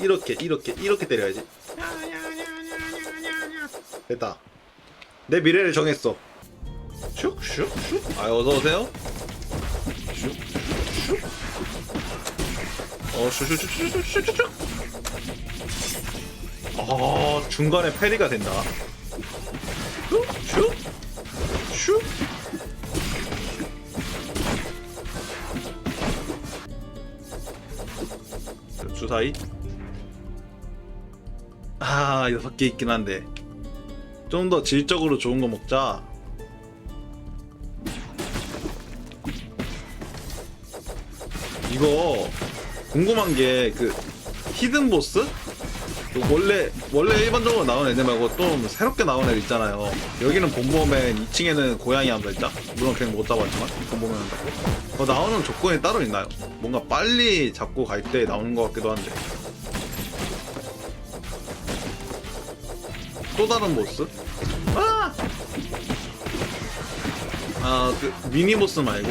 이렇게 이렇게 이렇게 때려야지. 됐다. 내 미래를 정했어. 슉슉슉. 아 어서오세요. 슉슉슉. 어 슉슉슉슉슉슉 아 중간에 패리가 된다. 슉슉 슉. 주사위 아 여섯 개 있긴 한데. 좀 더 질적으로 좋은 거 먹자. 이거 궁금한 게 그 히든 보스? 그 원래 원래 일반적으로 나오는 애들 말고 또 새롭게 나온 애들 있잖아요. 여기는 본보맨 2층에는 고양이 한다 했다. 물론 그냥 못 잡았지만 본보맨 한다고? 어, 나오는 조건이 따로 있나요? 뭔가 빨리 잡고 갈 때 나오는 것 같기도 한데 또 다른 보스? 아! 아, 그 미니 보스 말고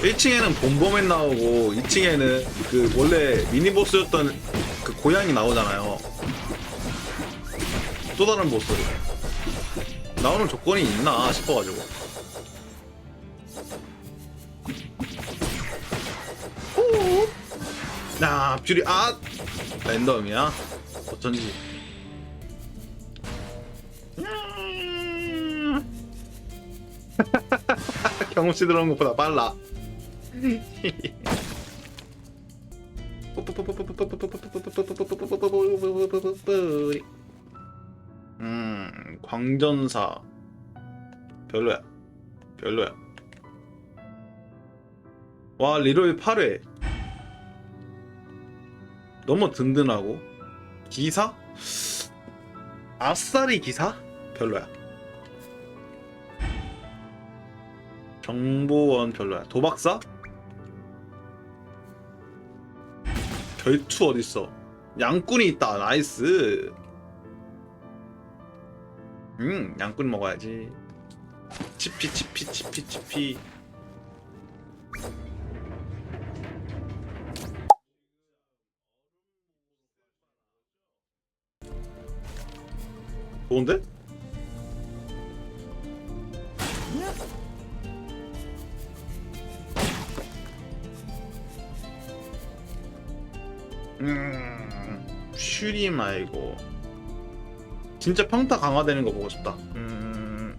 1층에는 본보맨 나오고 2층에는 그 원래 미니 보스였던 그 고양이 나오잖아요. 또 다른 보스. 나오는 조건이 있나 싶어가지고. 오! 야, 앞줄이 아 랜덤이야. 어쩐지. 경험치 들어온 것보다 빨라. 음, 광전사 별로야. 별로야. 와, 리로이 8회. 너무 든든하고 기사? 아싸리 기사? 별로야. 정보원 별로야. 도박사? 결투 어딨어? 양꾼이 있다. 나이스. 음, 양꾼 먹어야지. 치피 치피 치피 치피. 좋은데? 음, 슈리 말고 진짜 평타 강화되는 거 보고 싶다. 음,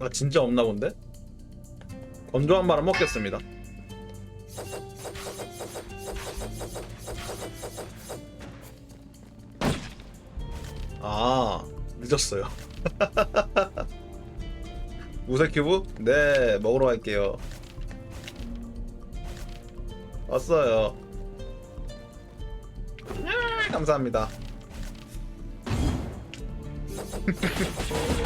아 진짜 없나 본데? 건조한 바람 먹겠습니다. 아 늦었어요. 무쇠큐브? 네 먹으러 갈게요. 왔어요. 아, 감사합니다.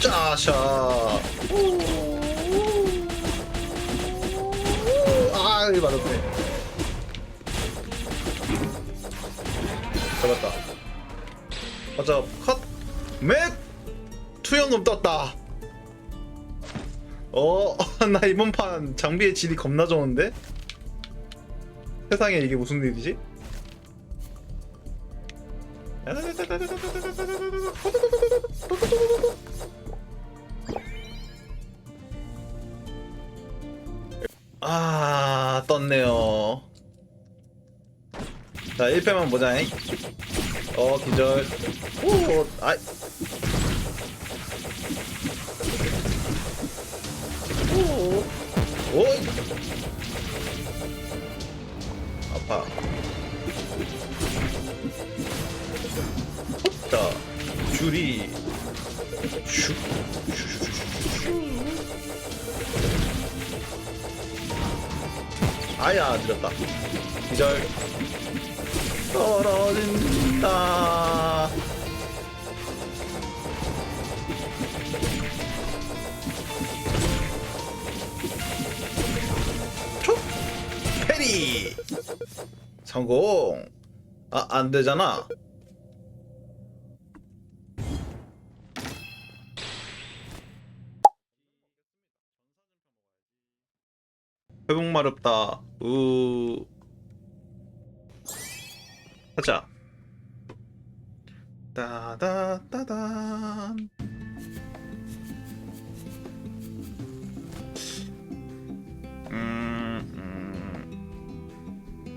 짜샤. 맥 투영금 떴다. 어, 나 이번 판 장비의 질이 겁나 좋은데? 세상에 이게 무슨 일이지? 아, 떴네요. 자, 1패만 보자잉. 어, 기절. 오, 아이. 오이. 아파. 자, 줄이. 슉. 아야, 늦었다. 기절. 떨어진다. 오케이 성공. 아 안되잖아. 회복 마렵다. 우. 하자. 따다따단.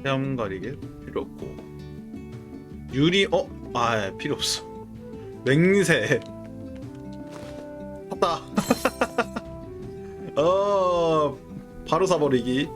헤엄 가리개 필요 없고. 유리, 어? 아, 필요 없어. 맹세. 샀다. 어, 바로 사버리기.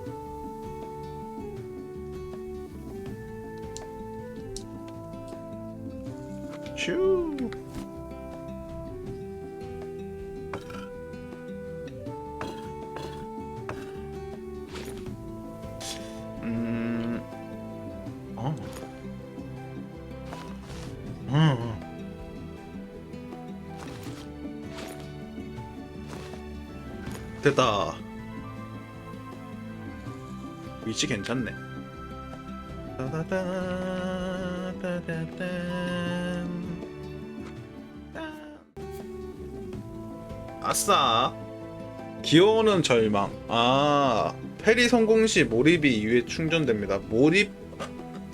됐다. 위치 괜찮네. 아싸. 기어오는 절망. 아, 페리 성공 시 몰입이 2회 충전됩니다. 몰입,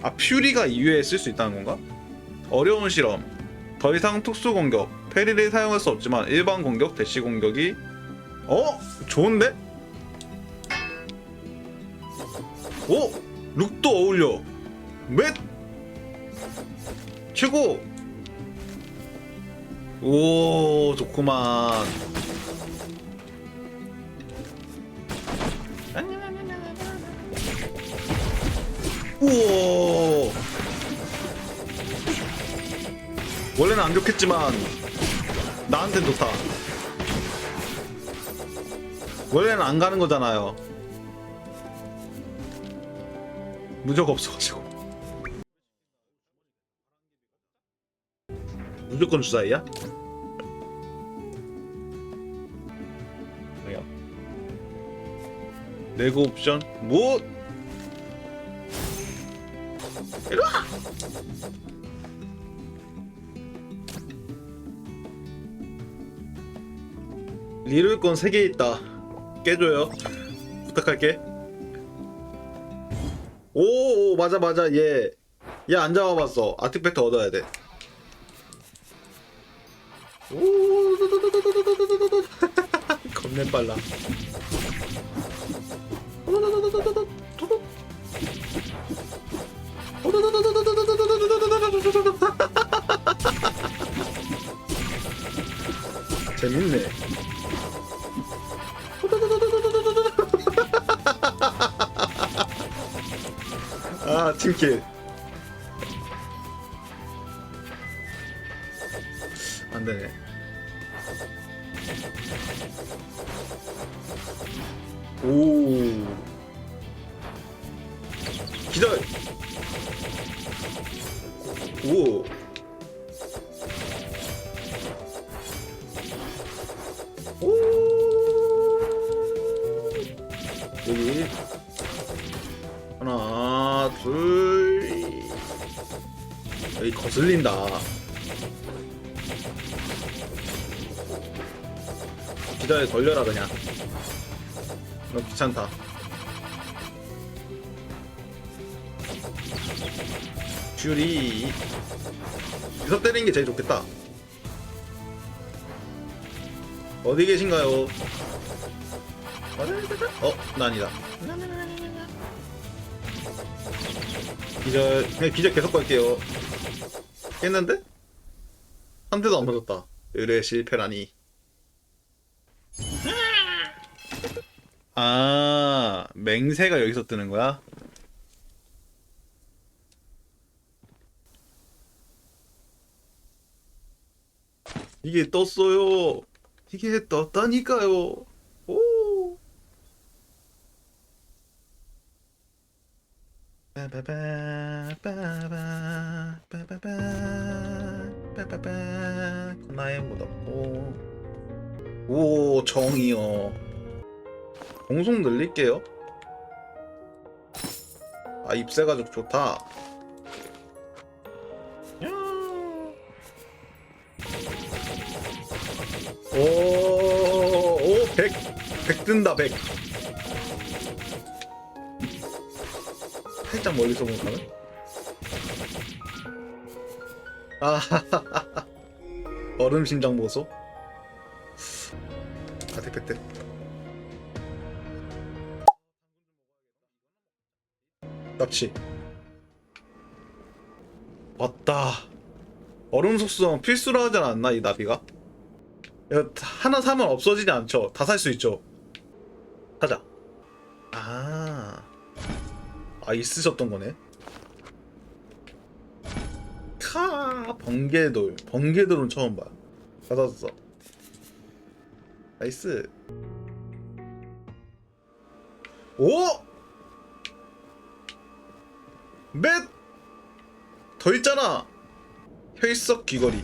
아, 퓨리가 2회에 쓸 수 있다는 건가? 어려운 실험. 더 이상 특수 공격. 페리를 사용할 수 없지만 일반 공격, 대시 공격이 어? 좋은데? 오! 룩도 어울려. 맷! 최고! 오, 좋구만. 우와! 원래는 안 좋겠지만, 나한텐 좋다. 원래는 안 가는 거잖아요. 무적 없어가지고. 무조건 주사위야? 뭐야? 레고 옵션? 뭐? 이리 와! 리를 건 3개 있다. 깨줘요. 부탁할게. 오, 오 맞아 맞아 얘. 얘 안 잡아봤어. 아티팩트 얻어야 돼. 오, 겁내 빨라. 재밌네. 아, 팀 하나, 둘. 여기 거슬린다. 기다려 돌려라 그냥. 너 귀찮다. 슈리. 여기서 때리는 게 제일 좋겠다. 어디 계신가요? 어, 나 아니다. 기절, 그냥 기절 계속 걸게요. 깼는데? 한 대도 안 맞았다. 의뢰 실패라니. 아, 맹세가 여기서 뜨는 거야? 이게 떴어요. 이게 떴다니까요. 나의 묻었고 오 정이요 공속 늘릴게요 아 입새 가죽 좋다 야. 오, 오, 100, 100 뜬다, 100. 살짝 멀리서 가는? 아, 얼음 심장 보소. 아택배때 납치. 맞다. 얼음 속성 필수로 하지 않았나 이 나비가? 하나 사면 없어지지 않죠? 다 살 수 있죠? 아 있으셨던 거네. 카 번개돌 번개돌은 처음 봐. 받았어. 나이스. 오! 맷! 더 있잖아. 혈석 귀걸이.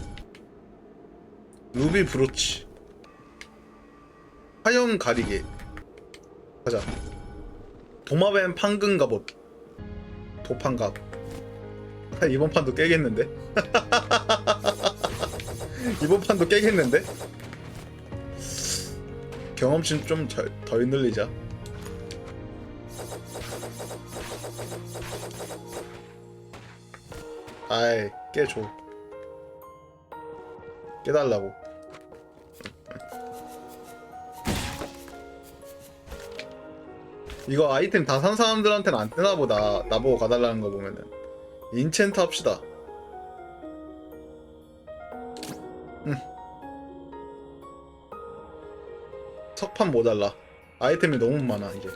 루비 브로치. 화염 가리개. 가자. 도마뱀 판금 갑옷. 도판갑. 아, 이번 판도 깨겠는데? 이번 판도 깨겠는데? 경험치 좀덜 늘리자. 아이, 깨줘. 깨달라고. 이거 아이템 다 산 사람들한테는 안 뜨나 보다. 나보고 가달라는 거 보면은. 인챈트 합시다. 음. 석판 모자라. 아이템이 너무 많아, 이제.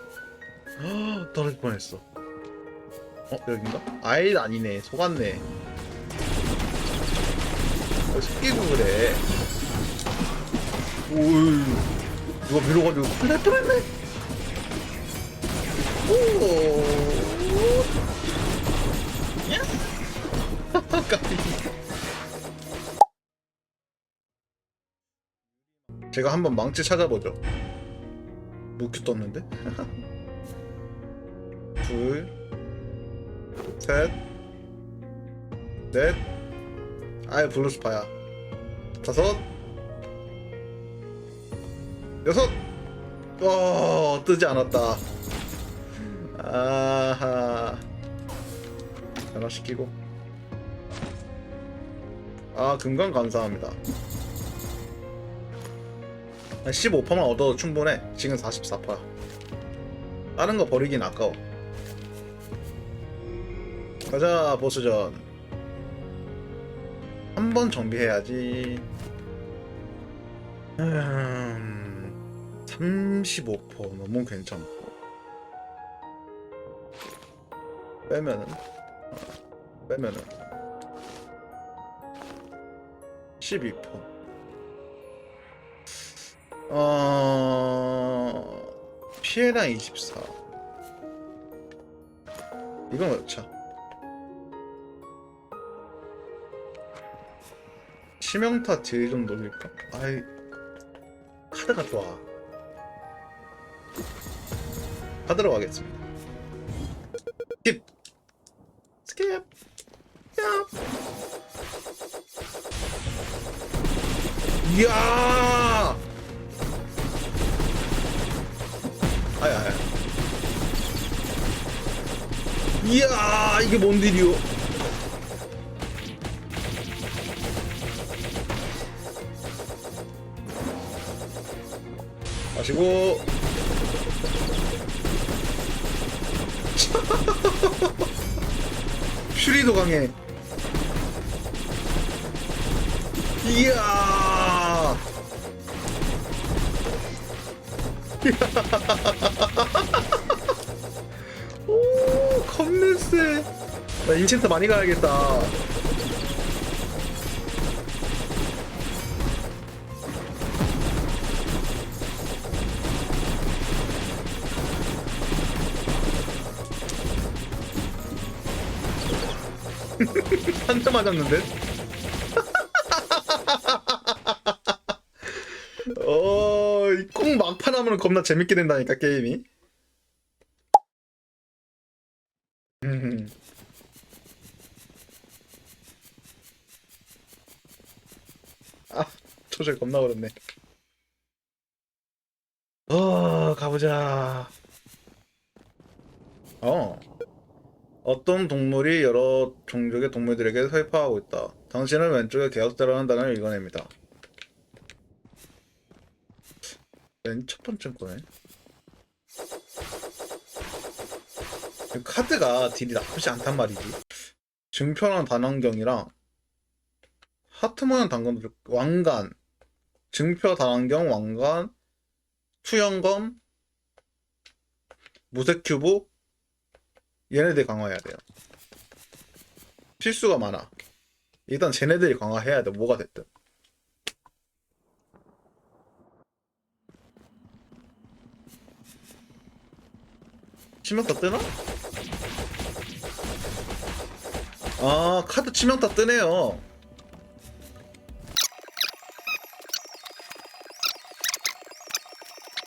헉, 떨어질 뻔했어. 어, 여긴가? 아이, 아니네. 속았네. 어, 숙기고 그래. 오이. 누가 밀어가지고 날 뻔했네. 까비. 제가 한번 망치 찾아보죠. 무큐 떴는데? 둘, 셋, 넷, 아예 블루스파야. 다섯, 여섯. 어 뜨지 않았다. 아하. 변화 시키고. 아 금강 감사합니다. 한 15%만 얻어도 충분해. 지금 44%야. 다른 거 버리긴 아까워. 가자 보스전. 한 번 정비해야지. 음, 35% 너무 괜찮고. 빼면은 어, 빼면은 12%. 어 피해량 24. 이건 넣자. 치명타 딜 좀 놀릴까? 아이 카드가 좋아. 카드로 가겠습니다. 스 킵 스킵 야 아야 아야 이야 이게 뭔 딜이요 마시고 슈리도 강해. 이야. 오 겁내 세나 인챈트 많이 가야겠다 한 대 맞았는데? 어, 이꼭 막판 하면 겁나 재밌게 된다니까, 게임이. 음. 아, 초절 겁나 어렵네. 어, 가보자. 어. 어떤 동물이 여러 종족의 동물들에게 설파하고 있다. 당신은 왼쪽에 개혁자라는 단어를 읽어냅니다. 맨 첫 번째 거네. 그 카드가 딜이 나쁘지 않단 말이지. 증표랑 단환경이랑 하트 모양 단검 왕관, 증표 단환경 왕관, 투영검, 무색 큐브 얘네들 강화해야 돼요. 필수가 많아. 일단 쟤네들이 강화해야 돼. 뭐가 됐든. 치명타 뜨나? 아 카드 치명타 뜨네요.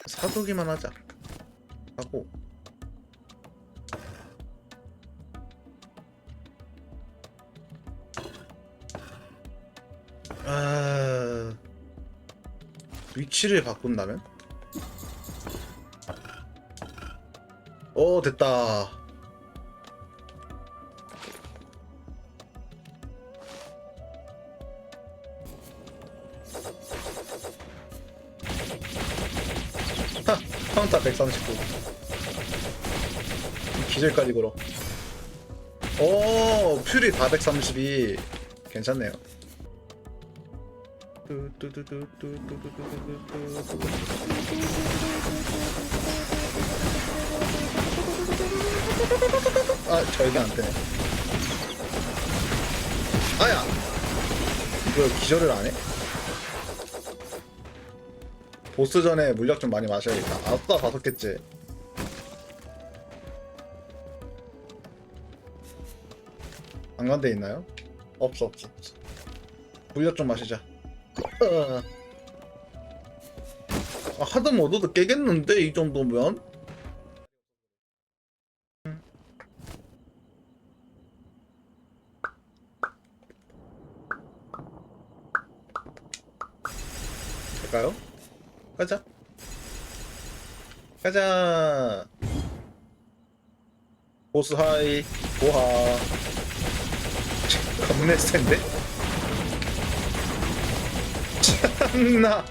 사두기만 하자. 하고 아 위치를 바꾼다면? 오 됐다. 하, 카운터 139. 기절까지 걸어. 오, 퓨리 432. 괜찮네요. 아, 절대 안 되네. 아야! 이거 기절을 안 해? 보스 전에 물약 좀 많이 마셔야겠다. 아싸, 다섯 개째. 안간데 있나요? 없어, 없어, 없어. 물약 좀 마시자. 어. 아, 하드 모드도 깨겠는데, 이 정도면? 갈까요? 가자. 가자. 보스 하이, 보하. 겁내 센데? 참나.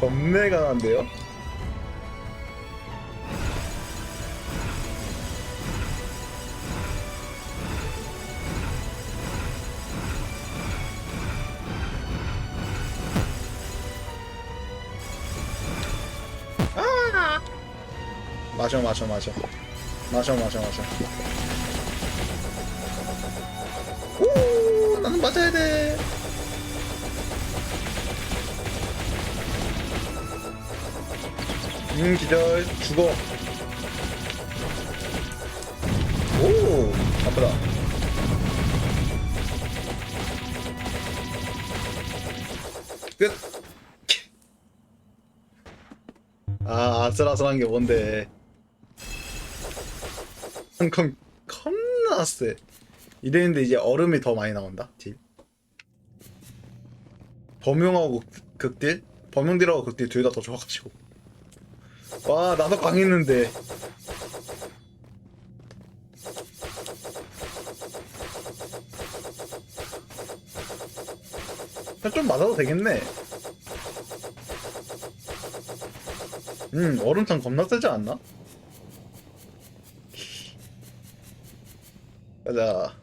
겁내 강한데요? 마셔 마셔 마셔 마셔 마셔 마셔 오 나는 맞아야 돼 음, 기절, 죽어. 오, 아프다. 끝. 아, 아슬아슬한 게 뭔데. 한컴 겁나 세. 이랬는데 이제 얼음이 더 많이 나온다, 딜. 범용하고 극- 극딜? 범용딜하고 극딜 둘 다 더 좋아가지고. 와 나도 강했는데 좀 맞아도 되겠네 음 얼음탕 겁나 세지 않나? 가자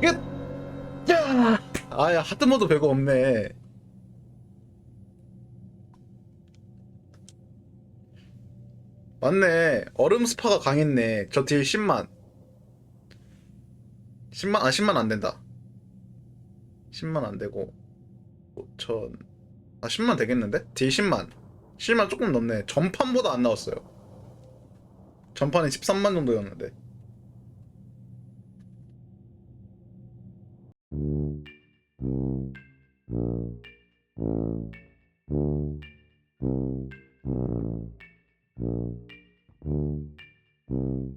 끝! 야! 아야 하트모드 별거 없네 맞네. 얼음 스파가 강했네. 저 딜 10만. 10만, 아, 10만 안 된다. 10만 안 되고. 5천. 아, 10만 되겠는데? 딜 10만. 10만 조금 넘네. 전판보다 안 나왔어요. 전판이 13만 정도였는데. Mm-hmm.